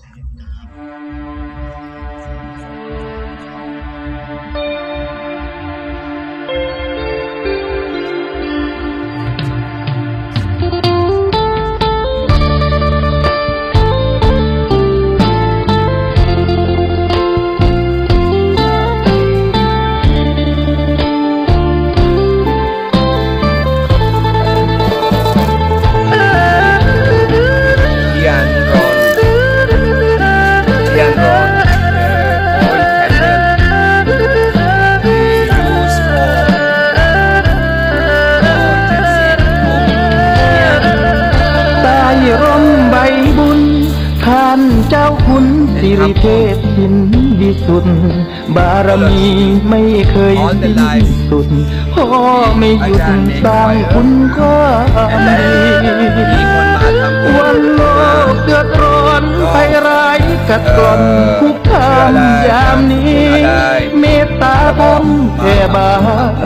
Thank you. เจ้าคุณสิริเทพสินวิสุทธิ์บารมีไม่เคยสิ้นสุดพ่อไม่หยุดสร้างคุณความดีมีคนมาทำบุวันญโลกเดือดร้อนไปร้ายกัดกร่อนทุกทางยามนี้เมตตาธรรมแผ่บา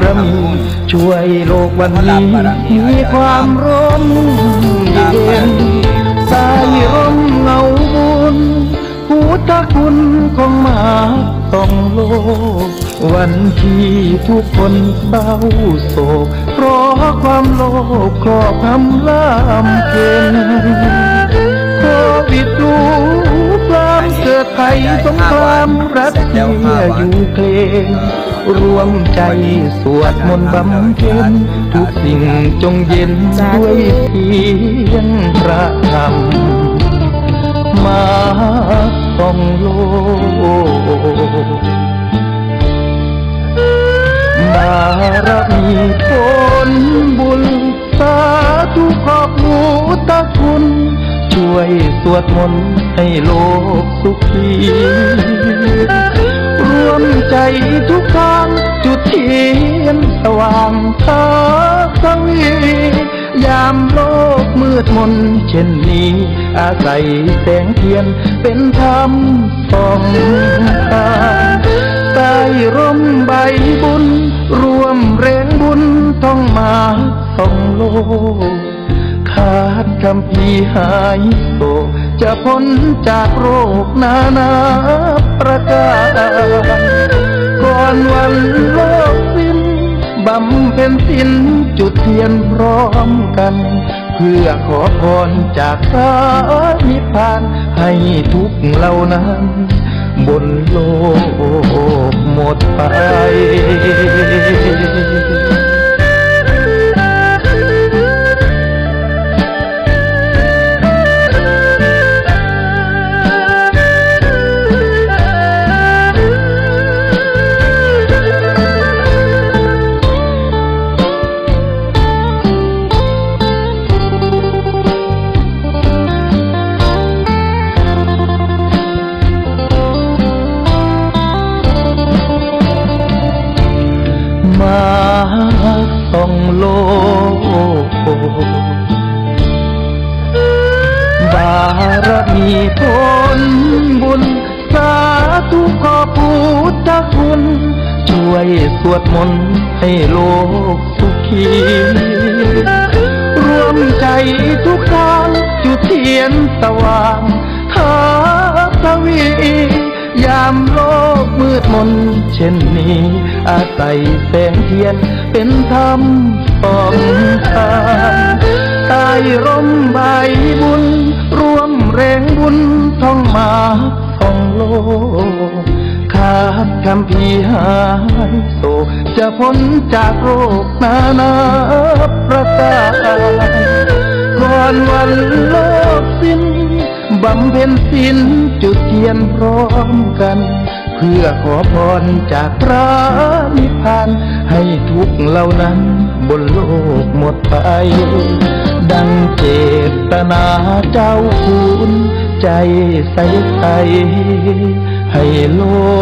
รมี ช่วยโลกวันนี้มีความร่มเย็นสายร่มเงาบุญ พุทธคุณของมาต้องโลก วันที่ทุกคนเศร้าโศก เพราะความโลภครอบทำลำเพ็ญโควิดรูปรามเกิดภัยสงครามรัสเซียอยู่เคลงรวมใจสวดมนต์บำเพ็ญทุกสิ่งจงเย็นด้วยเพียงพระธรรมมา สองโลกบารมีผลบุญสาธุขอบหูตะคุณ ช่วยสวดมนต์ให้โลกสุขีรวมใจทุกทางจุดเทียนสว่างทาสวียามโลก ดมนเช่นนี้ อาศัยแสงเทียนเป็นธรรมส่องทาใต้ร่มใบบุญ รวมแรงบุญต้องมาส่องโลกขาดคำพีหายโศกจะพ้นจากโรคนานาประการก่อนวันโลกสิ้นบำเพ็ญสิ้นจุดเทียนพร้อมกัน พื่อขอพรจากพระนิพพานให้ทุกเหล่านั้น บนโลกหมดไป ส่องโลก บารมีผลบุญ สาธุขอพุทธคุณ ช่วยสวดมนต์ให้โลกสุขีรวมใจทุกทางจุดเทียนสว่างหาสวียามโลกมืดมนเช่นนี้ อาศัยแสงเทียน เป็นธรรมสองทางใต้ร่มใบบุญ ร่วมแรงบุญท่องมาท่องโลกขาดคำพีหายโศกจะพ้นจากโรคนานาประการก่อนวันโลกสิ้นบำเพ็ญสิ้นจุดเทียนพร้อมกัน พื่อขอพรจากพระนิพพาน ให้ทุกเหล่านั้นบนโลกหมดไป ดังเจตนาเจ้าคุณใจใสใสให้โลก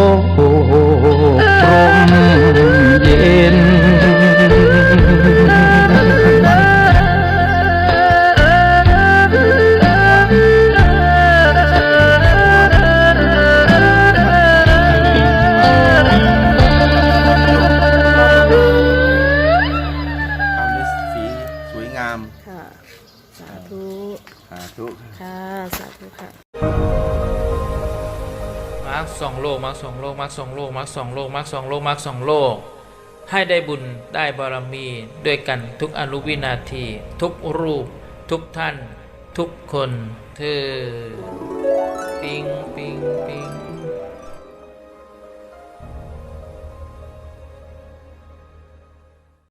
ค่ะสาธุสาธุค่ะ สาธุค่ะร์คสองโลกมาร์คสองโลกมาร์คสองโลกมาร์คสองโลกมาร์คสองโลกมาร์คสองโลก ให้ได้บุญได้บารมีด้วยกันทุกอนุวินาที ทุกรูป ทุกท่าน ทุกคนเธอปิงปิงปิง